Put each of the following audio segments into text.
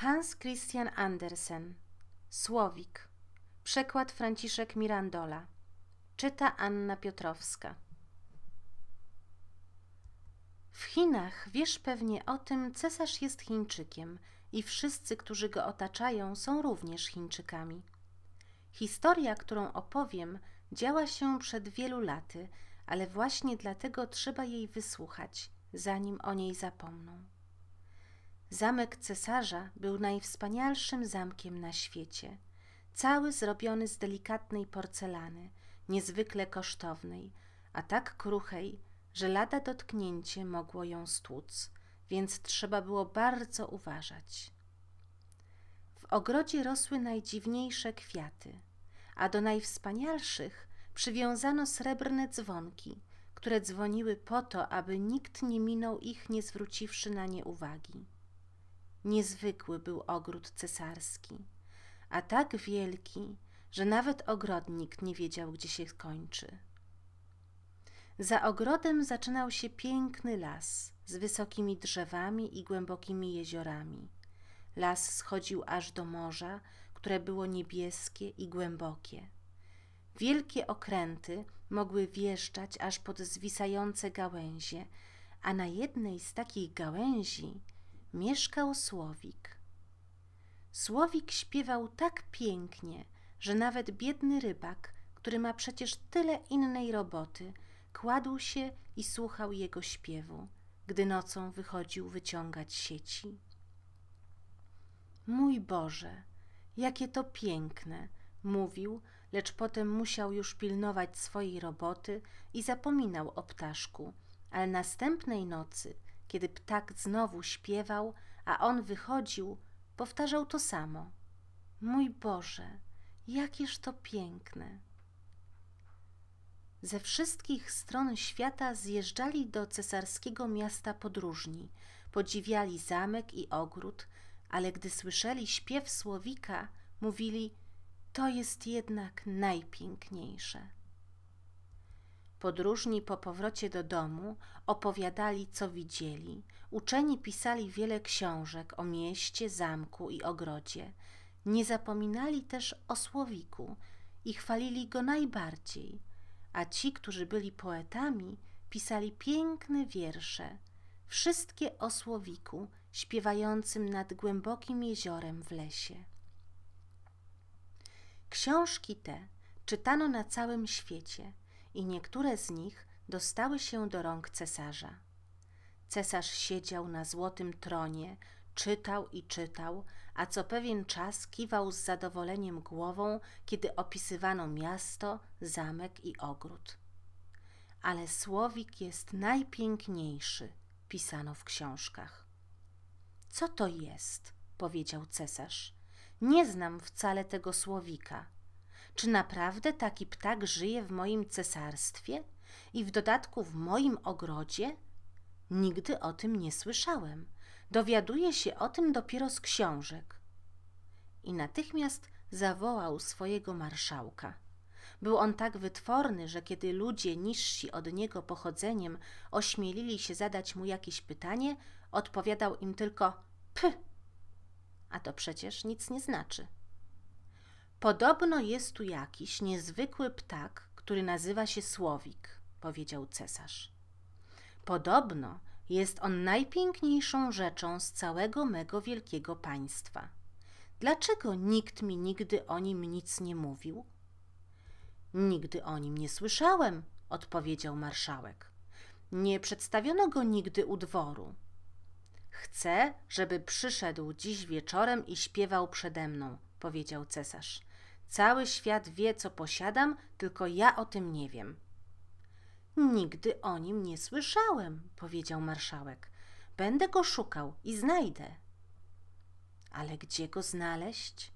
Hans Christian Andersen Słowik Przekład Franciszek Mirandola Czyta Anna Piotrowska W Chinach wiesz pewnie o tym, cesarz jest Chińczykiem i wszyscy, którzy go otaczają, są również Chińczykami. Historia, którą opowiem, działa się przed wielu laty, ale właśnie dlatego trzeba jej wysłuchać, zanim o niej zapomną. Zamek cesarza był najwspanialszym zamkiem na świecie, cały zrobiony z delikatnej porcelany, niezwykle kosztownej, a tak kruchej, że lada dotknięcie mogło ją stłuc, więc trzeba było bardzo uważać. W ogrodzie rosły najdziwniejsze kwiaty, a do najwspanialszych przywiązano srebrne dzwonki, które dzwoniły po to, aby nikt nie minął ich, nie zwróciwszy na nie uwagi. Niezwykły był ogród cesarski, a tak wielki, że nawet ogrodnik nie wiedział, gdzie się kończy. Za ogrodem zaczynał się piękny las z wysokimi drzewami i głębokimi jeziorami. Las schodził aż do morza, które było niebieskie i głębokie. Wielkie okręty mogły wjeżdżać aż pod zwisające gałęzie, a na jednej z takich gałęzi mieszkał Słowik. Słowik śpiewał tak pięknie, że nawet biedny rybak, który ma przecież tyle innej roboty, kładł się i słuchał jego śpiewu, gdy nocą wychodził wyciągać sieci. Mój Boże, jakie to piękne, mówił, lecz potem musiał już pilnować swojej roboty i zapominał o ptaszku, ale następnej nocy, kiedy ptak znowu śpiewał, a on wychodził, powtarzał to samo. Mój Boże, jakież to piękne! Ze wszystkich stron świata zjeżdżali do cesarskiego miasta podróżni, podziwiali zamek i ogród, ale gdy słyszeli śpiew słowika, mówili: To jest jednak najpiękniejsze. Podróżni po powrocie do domu opowiadali, co widzieli. Uczeni pisali wiele książek o mieście, zamku i ogrodzie. Nie zapominali też o słowiku i chwalili go najbardziej, a ci, którzy byli poetami, pisali piękne wiersze, wszystkie o słowiku śpiewającym nad głębokim jeziorem w lesie. Książki te czytano na całym świecie i niektóre z nich dostały się do rąk cesarza. Cesarz siedział na złotym tronie, czytał i czytał, a co pewien czas kiwał z zadowoleniem głową, kiedy opisywano miasto, zamek i ogród. Ale słowik jest najpiękniejszy, pisano w książkach. Co to jest? powiedział cesarz. Nie znam wcale tego słowika. Czy naprawdę taki ptak żyje w moim cesarstwie i w dodatku w moim ogrodzie? Nigdy o tym nie słyszałem. Dowiaduję się o tym dopiero z książek. I natychmiast zawołał swojego marszałka. Był on tak wytworny, że kiedy ludzie niżsi od niego pochodzeniem ośmielili się zadać mu jakieś pytanie, odpowiadał im tylko p. A to przecież nic nie znaczy. Podobno jest tu jakiś niezwykły ptak, który nazywa się słowik, powiedział cesarz. Podobno jest on najpiękniejszą rzeczą z całego mego wielkiego państwa. Dlaczego nikt mi nigdy o nim nic nie mówił? Nigdy o nim nie słyszałem, odpowiedział marszałek. Nie przedstawiono go nigdy u dworu. Chcę, żeby przyszedł dziś wieczorem i śpiewał przede mną, powiedział cesarz. Cały świat wie, co posiadam, tylko ja o tym nie wiem. Nigdy o nim nie słyszałem, powiedział marszałek. Będę go szukał i znajdę. Ale gdzie go znaleźć?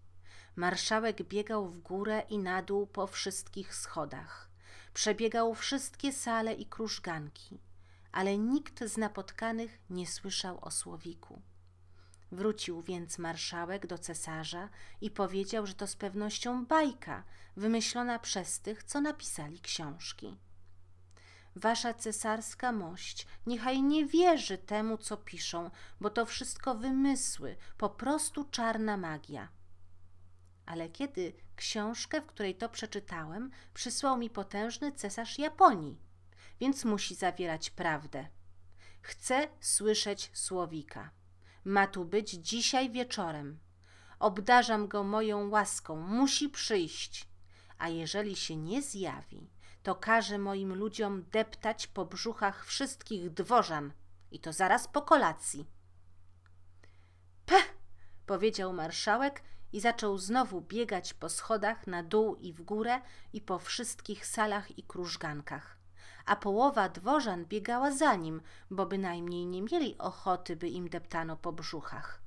Marszałek biegał w górę i na dół po wszystkich schodach. Przebiegał wszystkie sale i krużganki, ale nikt z napotkanych nie słyszał o słowiku. Wrócił więc marszałek do cesarza i powiedział, że to z pewnością bajka, wymyślona przez tych, co napisali książki. wasza cesarska mość niechaj nie wierzy temu, co piszą, bo to wszystko wymysły, po prostu czarna magia. Ale kiedy książkę, w której to przeczytałem, przysłał mi potężny cesarz Japonii, więc musi zawierać prawdę. Chcę słyszeć słowika. Ma tu być dzisiaj wieczorem. Obdarzam go moją łaską, musi przyjść. A jeżeli się nie zjawi, to każę moim ludziom deptać po brzuchach wszystkich dworzan i to zaraz po kolacji. Peh! powiedział marszałek i zaczął znowu biegać po schodach na dół i w górę i po wszystkich salach i krużgankach. A połowa dworzan biegała za nim, bo bynajmniej nie mieli ochoty, by im deptano po brzuchach.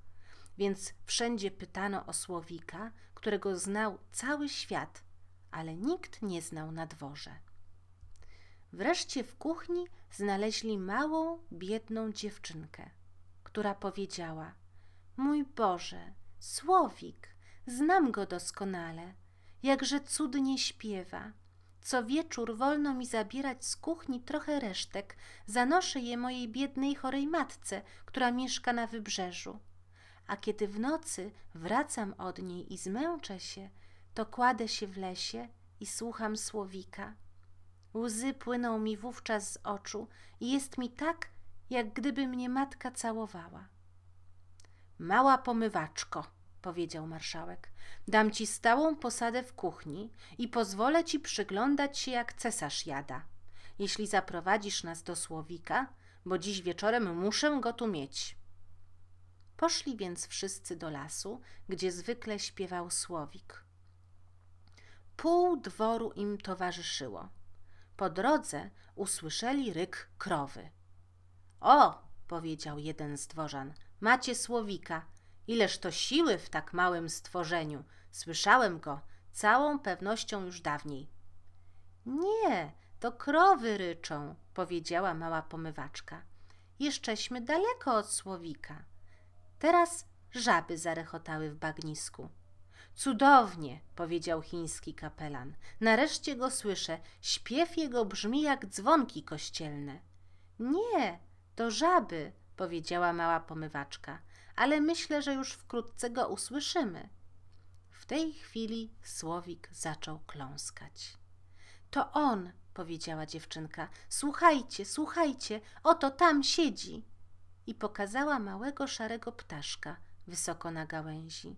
Więc wszędzie pytano o słowika, którego znał cały świat, ale nikt nie znał na dworze. Wreszcie w kuchni znaleźli małą, biedną dziewczynkę, która powiedziała: Mój Boże, słowik, znam go doskonale, jakże cudnie śpiewa. Co wieczór wolno mi zabierać z kuchni trochę resztek, zanoszę je mojej biednej chorej matce, która mieszka na wybrzeżu. A kiedy w nocy wracam od niej i zmęczę się, to kładę się w lesie i słucham słowika. Łzy płyną mi wówczas z oczu i jest mi tak, jak gdyby mnie matka całowała. Mała pomywaczko, powiedział marszałek, dam ci stałą posadę w kuchni i pozwolę ci przyglądać się, jak cesarz jada. Jeśli zaprowadzisz nas do słowika, bo dziś wieczorem muszę go tu mieć. Poszli więc wszyscy do lasu, gdzie zwykle śpiewał słowik. Pół dworu im towarzyszyło. Po drodze usłyszeli ryk krowy. O, powiedział jeden z dworzan, macie słowika. Ileż to siły w tak małym stworzeniu. Słyszałem go całą pewnością już dawniej. Nie, to krowy ryczą, powiedziała mała pomywaczka. Jeszcześmy daleko od słowika. Teraz żaby zarechotały w bagnisku. Cudownie, powiedział chiński kapelan. Nareszcie go słyszę. Śpiew jego brzmi jak dzwonki kościelne. Nie, to żaby, powiedziała mała pomywaczka, ale myślę, że już wkrótce go usłyszymy. W tej chwili słowik zaczął kląskać. To on, powiedziała dziewczynka. Słuchajcie, słuchajcie, oto tam siedzi. I pokazała małego szarego ptaszka wysoko na gałęzi.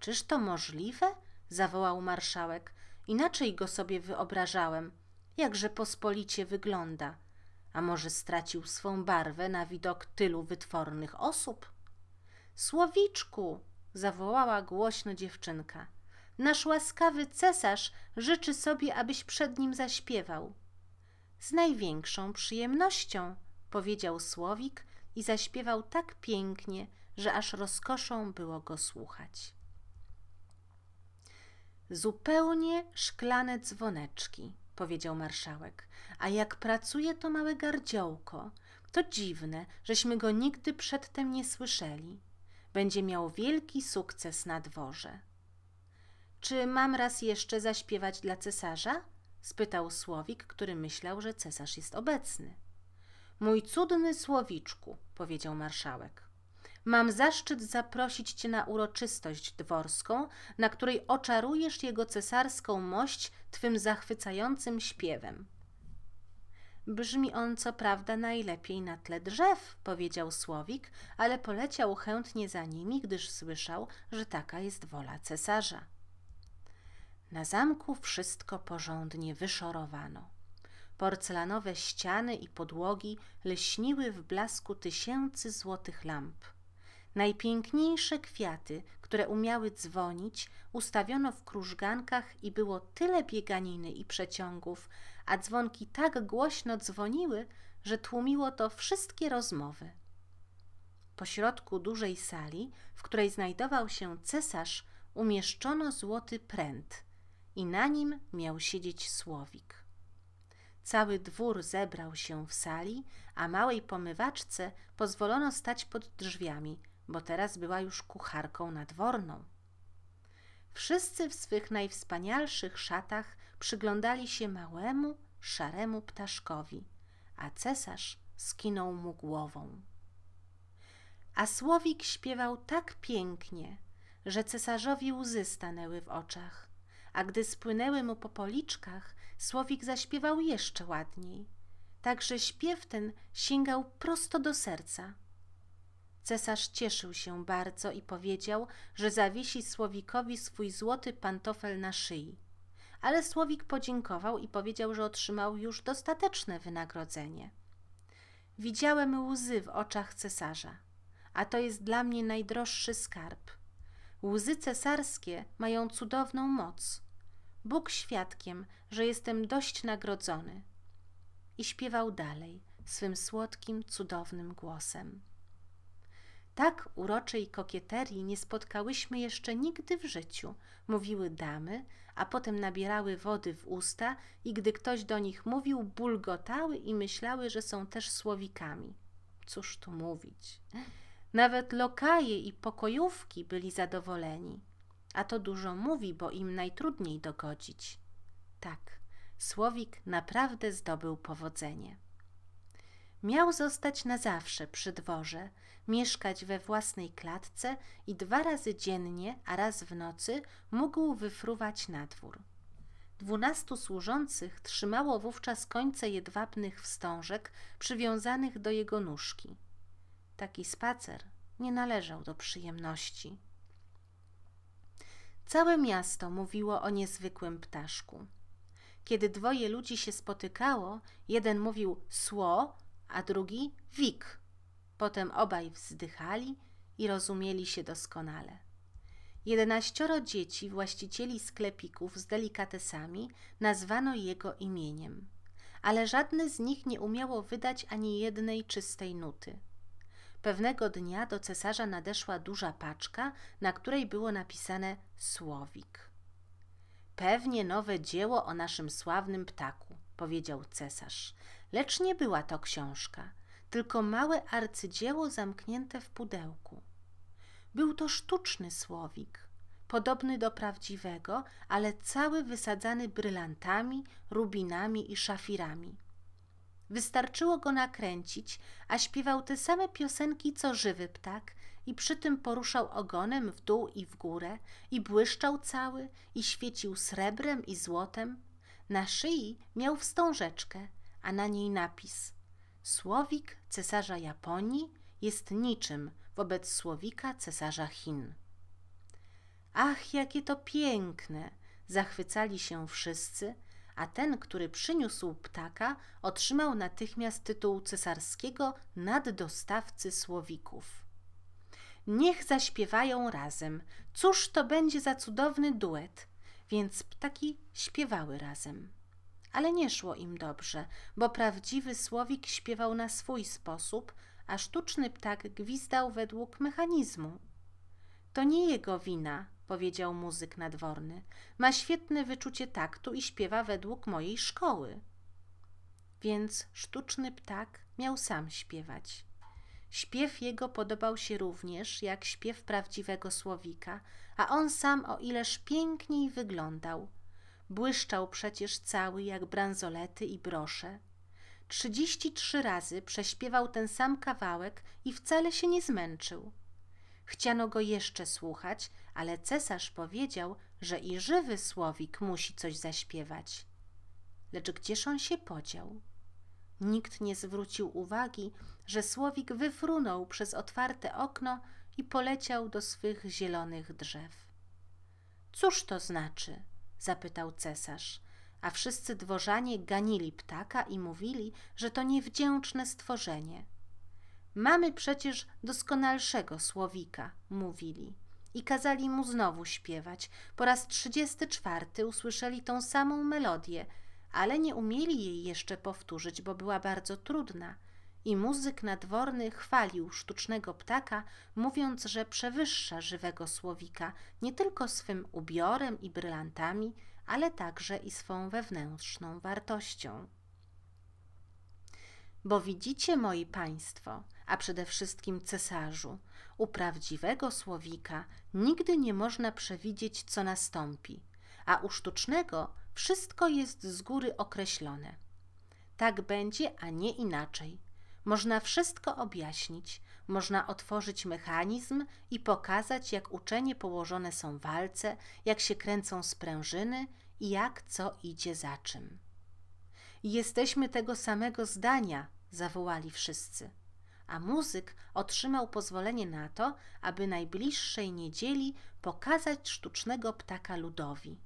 Czyż to możliwe? zawołał marszałek. Inaczej go sobie wyobrażałem. Jakże pospolicie wygląda. A może stracił swą barwę na widok tylu wytwornych osób? Słowiczku, zawołała głośno dziewczynka. Nasz łaskawy cesarz życzy sobie, abyś przed nim zaśpiewał. Z największą przyjemnością, powiedział Słowik i zaśpiewał tak pięknie, że aż rozkoszą było go słuchać. Zupełnie szklane dzwoneczki, powiedział marszałek. A jak pracuje to małe gardziołko, to dziwne, żeśmy go nigdy przedtem nie słyszeli. Będzie miał wielki sukces na dworze. Czy mam raz jeszcze zaśpiewać dla cesarza? spytał Słowik, który myślał, że cesarz jest obecny. Mój cudny Słowiczku, powiedział marszałek. Mam zaszczyt zaprosić cię na uroczystość dworską, na której oczarujesz jego cesarską mość twym zachwycającym śpiewem. Brzmi on co prawda najlepiej na tle drzew, powiedział Słowik, ale poleciał chętnie za nimi, gdyż słyszał, że taka jest wola cesarza. Na zamku wszystko porządnie wyszorowano. Porcelanowe ściany i podłogi lśniły w blasku tysięcy złotych lamp. Najpiękniejsze kwiaty, które umiały dzwonić, ustawiono w krużgankach i było tyle bieganiny i przeciągów, a dzwonki tak głośno dzwoniły, że tłumiło to wszystkie rozmowy. Po środku dużej sali, w której znajdował się cesarz, umieszczono złoty pręt i na nim miał siedzieć słowik. Cały dwór zebrał się w sali, a małej pomywaczce pozwolono stać pod drzwiami – bo teraz była już kucharką nadworną. Wszyscy w swych najwspanialszych szatach przyglądali się małemu, szaremu ptaszkowi, a cesarz skinął mu głową. A słowik śpiewał tak pięknie, że cesarzowi łzy stanęły w oczach, a gdy spłynęły mu po policzkach, słowik zaśpiewał jeszcze ładniej, tak że śpiew ten sięgał prosto do serca. Cesarz cieszył się bardzo i powiedział, że zawiesi Słowikowi swój złoty pantofel na szyi. Ale Słowik podziękował i powiedział, że otrzymał już dostateczne wynagrodzenie. Widziałem łzy w oczach cesarza, a to jest dla mnie najdroższy skarb. Łzy cesarskie mają cudowną moc. Bóg świadkiem, że jestem dość nagrodzony. I śpiewał dalej swym słodkim, cudownym głosem. Tak uroczej kokieterii nie spotkałyśmy jeszcze nigdy w życiu, mówiły damy, a potem nabierały wody w usta i gdy ktoś do nich mówił, bulgotały i myślały, że są też słowikami. Cóż tu mówić? Nawet lokaje i pokojówki byli zadowoleni. A to dużo mówi, bo im najtrudniej dogodzić. Tak, Słowik naprawdę zdobył powodzenie. Miał zostać na zawsze przy dworze, mieszkać we własnej klatce i dwa razy dziennie, a raz w nocy mógł wyfruwać na dwór. Dwunastu służących trzymało wówczas końce jedwabnych wstążek przywiązanych do jego nóżki. Taki spacer nie należał do przyjemności. Całe miasto mówiło o niezwykłym ptaszku. Kiedy dwoje ludzi się spotykało, jeden mówił sło, a drugi wik. Potem obaj wzdychali i rozumieli się doskonale. Jedenaścioro dzieci, właścicieli sklepików z delikatesami, nazwano jego imieniem, ale żadne z nich nie umiało wydać ani jednej czystej nuty. Pewnego dnia do cesarza nadeszła duża paczka, na której było napisane słowik. Pewnie nowe dzieło o naszym sławnym ptaku, powiedział cesarz, lecz nie była to książka, tylko małe arcydzieło zamknięte w pudełku. Był to sztuczny słowik, podobny do prawdziwego, ale cały wysadzany brylantami, rubinami i szafirami. Wystarczyło go nakręcić, a śpiewał te same piosenki co żywy ptak i przy tym poruszał ogonem w dół i w górę i błyszczał cały i świecił srebrem i złotem. Na szyi miał wstążeczkę, a na niej napis Słowik cesarza Japonii jest niczym wobec słowika cesarza Chin. Ach, jakie to piękne! Zachwycali się wszyscy, a ten, który przyniósł ptaka, otrzymał natychmiast tytuł cesarskiego naddostawcy słowików. Niech zaśpiewają razem. Cóż to będzie za cudowny duet? Więc ptaki śpiewały razem. Ale nie szło im dobrze, bo prawdziwy słowik śpiewał na swój sposób, a sztuczny ptak gwizdał według mechanizmu. To nie jego wina, powiedział muzyk nadworny. Ma świetne wyczucie taktu i śpiewa według mojej szkoły. Więc sztuczny ptak miał sam śpiewać. Śpiew jego podobał się również jak śpiew prawdziwego słowika, a on sam o ileż piękniej wyglądał. Błyszczał przecież cały jak bransolety i brosze. Trzydzieści trzy razy prześpiewał ten sam kawałek i wcale się nie zmęczył. Chciano go jeszcze słuchać, ale cesarz powiedział, że i żywy słowik musi coś zaśpiewać. Lecz gdzież on się podział? Nikt nie zwrócił uwagi, że słowik wyfrunął przez otwarte okno i poleciał do swych zielonych drzew. Cóż to znaczy? zapytał cesarz, a wszyscy dworzanie ganili ptaka i mówili, że to niewdzięczne stworzenie. Mamy przecież doskonalszego słowika, mówili. I kazali mu znowu śpiewać. Po raz trzydziesty czwarty usłyszeli tą samą melodię, ale nie umieli jej jeszcze powtórzyć, bo była bardzo trudna. I muzyk nadworny chwalił sztucznego ptaka, mówiąc, że przewyższa żywego słowika nie tylko swym ubiorem i brylantami, ale także i swą wewnętrzną wartością. Bo widzicie, moi państwo, a przede wszystkim cesarzu, u prawdziwego słowika nigdy nie można przewidzieć, co nastąpi, a u sztucznego wszystko jest z góry określone. Tak będzie, a nie inaczej. Można wszystko objaśnić, można otworzyć mechanizm i pokazać, jak uczenie położone są walce, jak się kręcą sprężyny i jak co idzie za czym. Jesteśmy tego samego zdania, zawołali wszyscy. A muzyk otrzymał pozwolenie na to, aby najbliższej niedzieli pokazać sztucznego ptaka ludowi.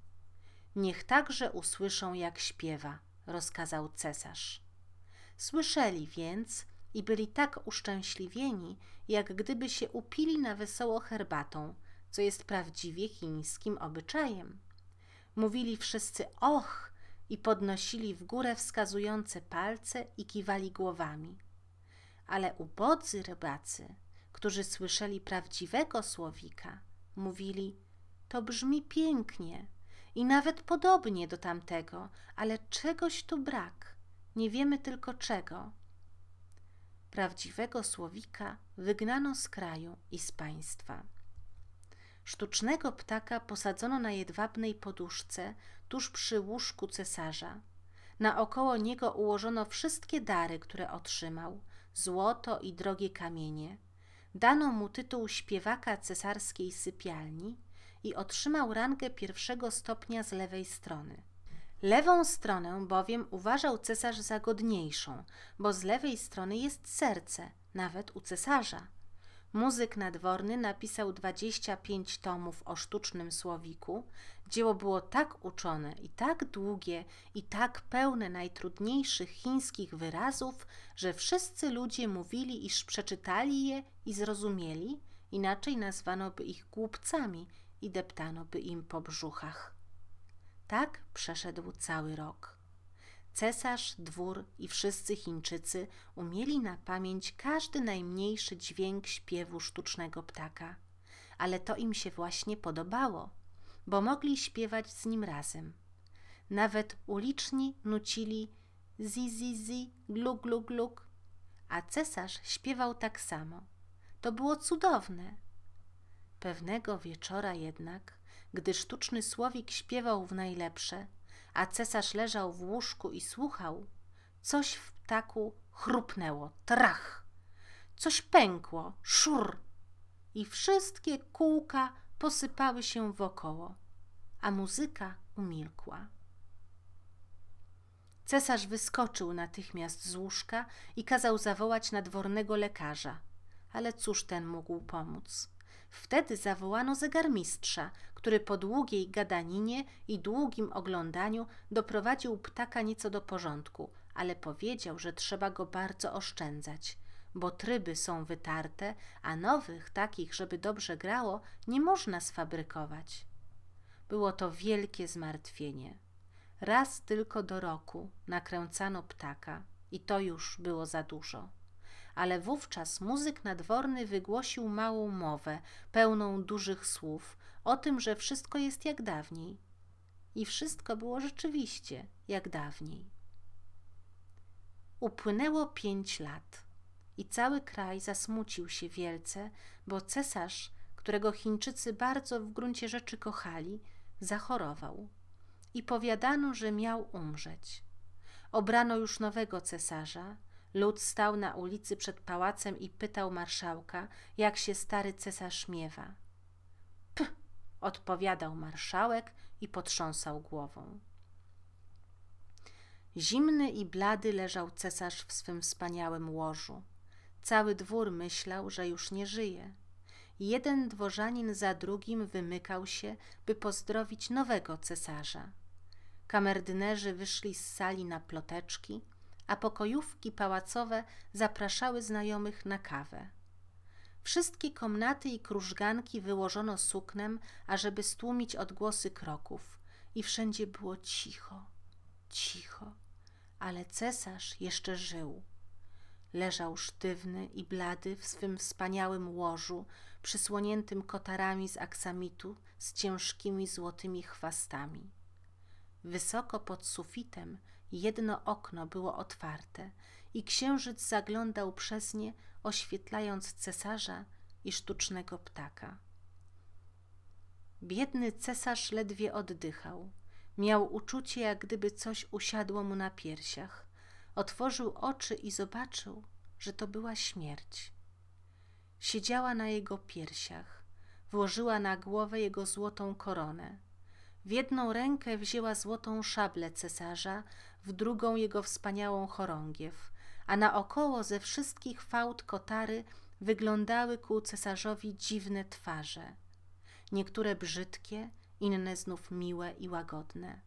Niech także usłyszą, jak śpiewa, rozkazał cesarz. Słyszeli więc i byli tak uszczęśliwieni, jak gdyby się upili na wesoło herbatą, co jest prawdziwie chińskim obyczajem. Mówili wszyscy och i podnosili w górę wskazujące palce i kiwali głowami. Ale ubodzy rybacy, którzy słyszeli prawdziwego słowika, mówili to brzmi pięknie i nawet podobnie do tamtego, ale czegoś tu brak. Nie wiemy tylko czego. Prawdziwego słowika wygnano z kraju i z państwa. Sztucznego ptaka posadzono na jedwabnej poduszce tuż przy łóżku cesarza. Naokoło niego ułożono wszystkie dary, które otrzymał złoto i drogie kamienie. Dano mu tytuł śpiewaka cesarskiej sypialni i otrzymał rangę pierwszego stopnia z lewej strony. Lewą stronę bowiem uważał cesarz za godniejszą, bo z lewej strony jest serce, nawet u cesarza. Muzyk nadworny napisał 25 tomów o sztucznym słowiku. Dzieło było tak uczone i tak długie i tak pełne najtrudniejszych chińskich wyrazów, że wszyscy ludzie mówili, iż przeczytali je i zrozumieli, inaczej nazwano by ich głupcami i deptano by im po brzuchach. Tak przeszedł cały rok. Cesarz, dwór i wszyscy Chińczycy umieli na pamięć każdy najmniejszy dźwięk śpiewu sztucznego ptaka, ale to im się właśnie podobało, bo mogli śpiewać z nim razem. Nawet uliczni nucili zi zi zi, a cesarz śpiewał tak samo. To było cudowne. Pewnego wieczora jednak, gdy sztuczny słowik śpiewał w najlepsze, a cesarz leżał w łóżku i słuchał, coś w ptaku chrupnęło, trach, coś pękło, szur i wszystkie kółka posypały się wokoło, a muzyka umilkła. Cesarz wyskoczył natychmiast z łóżka i kazał zawołać nadwornego lekarza, ale cóż ten mógł pomóc? Wtedy zawołano zegarmistrza, który po długiej gadaninie i długim oglądaniu doprowadził ptaka nieco do porządku, ale powiedział, że trzeba go bardzo oszczędzać, bo tryby są wytarte, a nowych, takich, żeby dobrze grało, nie można sfabrykować. Było to wielkie zmartwienie. Raz tylko do roku nakręcano ptaka i to już było za dużo ale wówczas muzyk nadworny wygłosił małą mowę, pełną dużych słów, o tym, że wszystko jest jak dawniej. I wszystko było rzeczywiście jak dawniej. Upłynęło pięć lat i cały kraj zasmucił się wielce, bo cesarz, którego Chińczycy bardzo w gruncie rzeczy kochali, zachorował i powiadano, że miał umrzeć. Obrano już nowego cesarza, Lud stał na ulicy przed pałacem i pytał marszałka, jak się stary cesarz miewa. P, odpowiadał marszałek i potrząsał głową. Zimny i blady leżał cesarz w swym wspaniałym łożu. Cały dwór myślał, że już nie żyje. Jeden dworzanin za drugim wymykał się, by pozdrowić nowego cesarza. Kamerdynerzy wyszli z sali na ploteczki, a pokojówki pałacowe zapraszały znajomych na kawę. Wszystkie komnaty i krużganki wyłożono suknem, ażeby stłumić odgłosy kroków i wszędzie było cicho, cicho, ale cesarz jeszcze żył. Leżał sztywny i blady w swym wspaniałym łożu, przysłoniętym kotarami z aksamitu z ciężkimi złotymi chwastami. Wysoko pod sufitem Jedno okno było otwarte i księżyc zaglądał przez nie, oświetlając cesarza i sztucznego ptaka. Biedny cesarz ledwie oddychał. Miał uczucie, jak gdyby coś usiadło mu na piersiach. otworzył oczy i zobaczył, że to była śmierć. Siedziała na jego piersiach, włożyła na głowę jego złotą koronę. W jedną rękę wzięła złotą szablę cesarza, w drugą jego wspaniałą chorągiew, a naokoło ze wszystkich fałd kotary wyglądały ku cesarzowi dziwne twarze. Niektóre brzydkie, inne znów miłe i łagodne.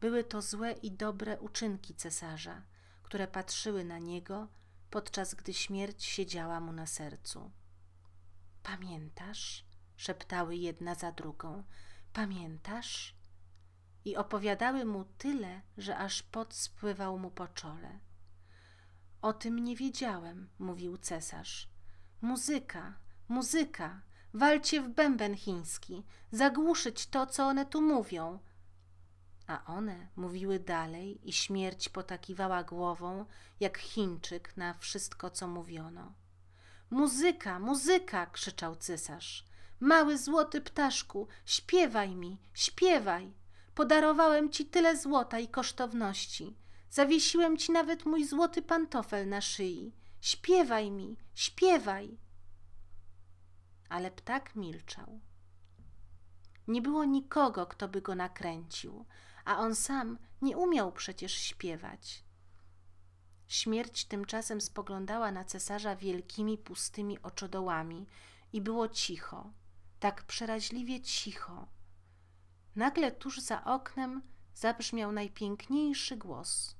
Były to złe i dobre uczynki cesarza, które patrzyły na niego, podczas gdy śmierć siedziała mu na sercu. Pamiętasz? szeptały jedna za drugą. Pamiętasz? I opowiadały mu tyle, że aż pot spływał mu po czole. O tym nie wiedziałem, mówił cesarz. Muzyka, muzyka, walcie w bęben chiński, zagłuszyć to, co one tu mówią. A one mówiły dalej i śmierć potakiwała głową, jak Chińczyk na wszystko, co mówiono. Muzyka, muzyka! krzyczał cesarz. Mały złoty ptaszku, śpiewaj mi, śpiewaj! Podarowałem ci tyle złota i kosztowności. Zawiesiłem ci nawet mój złoty pantofel na szyi. Śpiewaj mi, śpiewaj! Ale ptak milczał. Nie było nikogo, kto by go nakręcił, a on sam nie umiał przecież śpiewać. Śmierć tymczasem spoglądała na cesarza wielkimi, pustymi oczodołami i było cicho, tak przeraźliwie cicho. Nagle tuż za oknem zabrzmiał najpiękniejszy głos.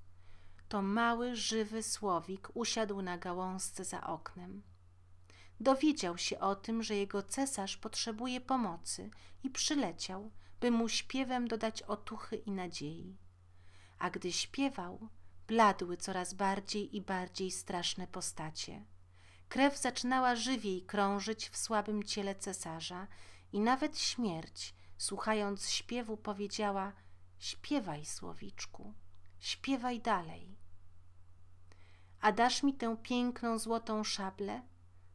To mały, żywy słowik usiadł na gałązce za oknem. Dowiedział się o tym, że jego cesarz potrzebuje pomocy i przyleciał, by mu śpiewem dodać otuchy i nadziei. A gdy śpiewał, bladły coraz bardziej i bardziej straszne postacie. Krew zaczynała żywiej krążyć w słabym ciele cesarza i nawet śmierć, słuchając śpiewu, powiedziała: Śpiewaj, słowiczku, śpiewaj dalej. A dasz mi tę piękną złotą szablę?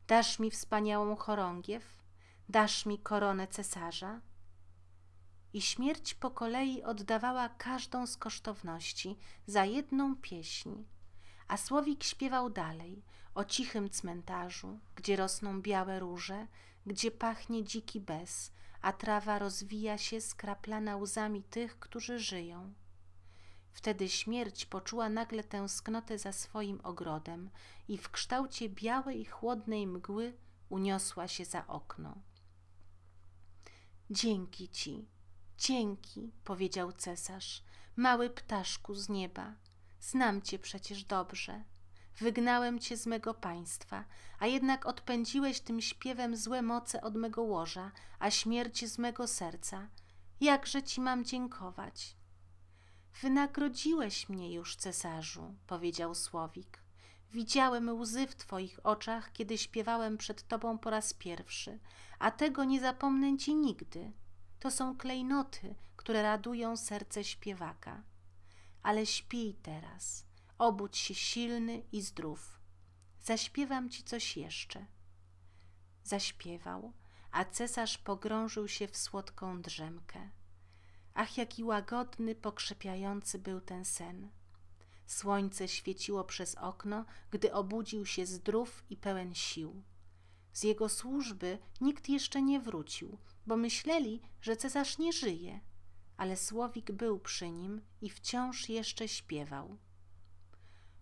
Dasz mi wspaniałą chorągiew? Dasz mi koronę cesarza? i śmierć po kolei oddawała każdą z kosztowności za jedną pieśń. A Słowik śpiewał dalej o cichym cmentarzu, gdzie rosną białe róże, gdzie pachnie dziki bez, a trawa rozwija się skraplana łzami tych, którzy żyją. Wtedy śmierć poczuła nagle tęsknotę za swoim ogrodem i w kształcie białej, chłodnej mgły uniosła się za okno. Dzięki ci, Dzięki, powiedział cesarz, mały ptaszku z nieba. Znam cię przecież dobrze. Wygnałem cię z mego państwa, a jednak odpędziłeś tym śpiewem złe moce od mego łoża, a śmierć z mego serca. Jakże ci mam dziękować? Wynagrodziłeś mnie już, cesarzu, powiedział Słowik. Widziałem łzy w twoich oczach, kiedy śpiewałem przed tobą po raz pierwszy, a tego nie zapomnę ci nigdy. To są klejnoty, które radują serce śpiewaka. Ale śpij teraz, obudź się silny i zdrów. Zaśpiewam ci coś jeszcze. Zaśpiewał, a cesarz pogrążył się w słodką drzemkę. Ach, jaki łagodny, pokrzepiający był ten sen. Słońce świeciło przez okno, gdy obudził się zdrów i pełen sił. Z jego służby nikt jeszcze nie wrócił, bo myśleli, że cesarz nie żyje, ale Słowik był przy nim i wciąż jeszcze śpiewał.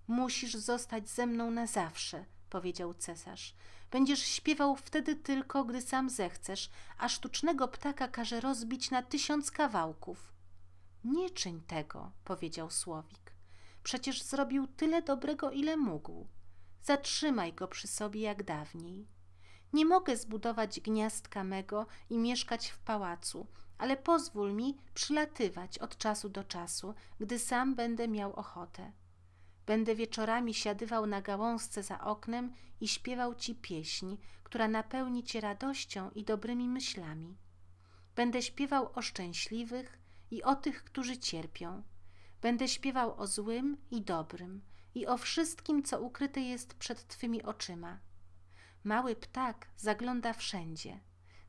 Musisz zostać ze mną na zawsze, powiedział cesarz. Będziesz śpiewał wtedy tylko, gdy sam zechcesz, a sztucznego ptaka każe rozbić na tysiąc kawałków. Nie czyń tego, powiedział Słowik. Przecież zrobił tyle dobrego, ile mógł. Zatrzymaj go przy sobie jak dawniej. Nie mogę zbudować gniazdka mego i mieszkać w pałacu, ale pozwól mi przylatywać od czasu do czasu, gdy sam będę miał ochotę. Będę wieczorami siadywał na gałązce za oknem i śpiewał ci pieśń, która napełni cię radością i dobrymi myślami. Będę śpiewał o szczęśliwych i o tych, którzy cierpią. Będę śpiewał o złym i dobrym i o wszystkim, co ukryte jest przed twymi oczyma Mały ptak zagląda wszędzie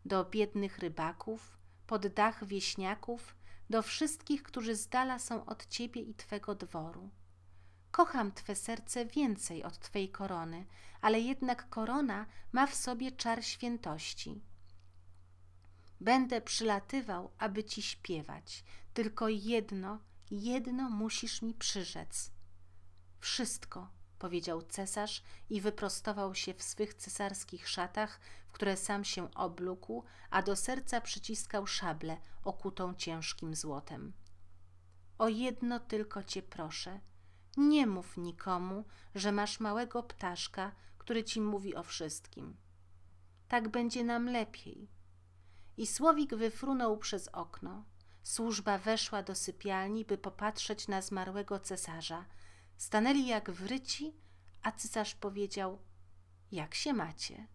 do biednych rybaków, pod dach wieśniaków, do wszystkich, którzy z dala są od ciebie i twego dworu. Kocham twe serce więcej od twej korony, ale jednak korona ma w sobie czar świętości. Będę przylatywał, aby ci śpiewać, tylko jedno, jedno musisz mi przyrzec. Wszystko, powiedział cesarz i wyprostował się w swych cesarskich szatach, które sam się oblókł, a do serca przyciskał szablę okutą ciężkim złotem. O jedno tylko cię proszę, nie mów nikomu, że masz małego ptaszka, który ci mówi o wszystkim. Tak będzie nam lepiej. I słowik wyfrunął przez okno. Służba weszła do sypialni, by popatrzeć na zmarłego cesarza. Stanęli jak wryci, a cesarz powiedział: Jak się macie?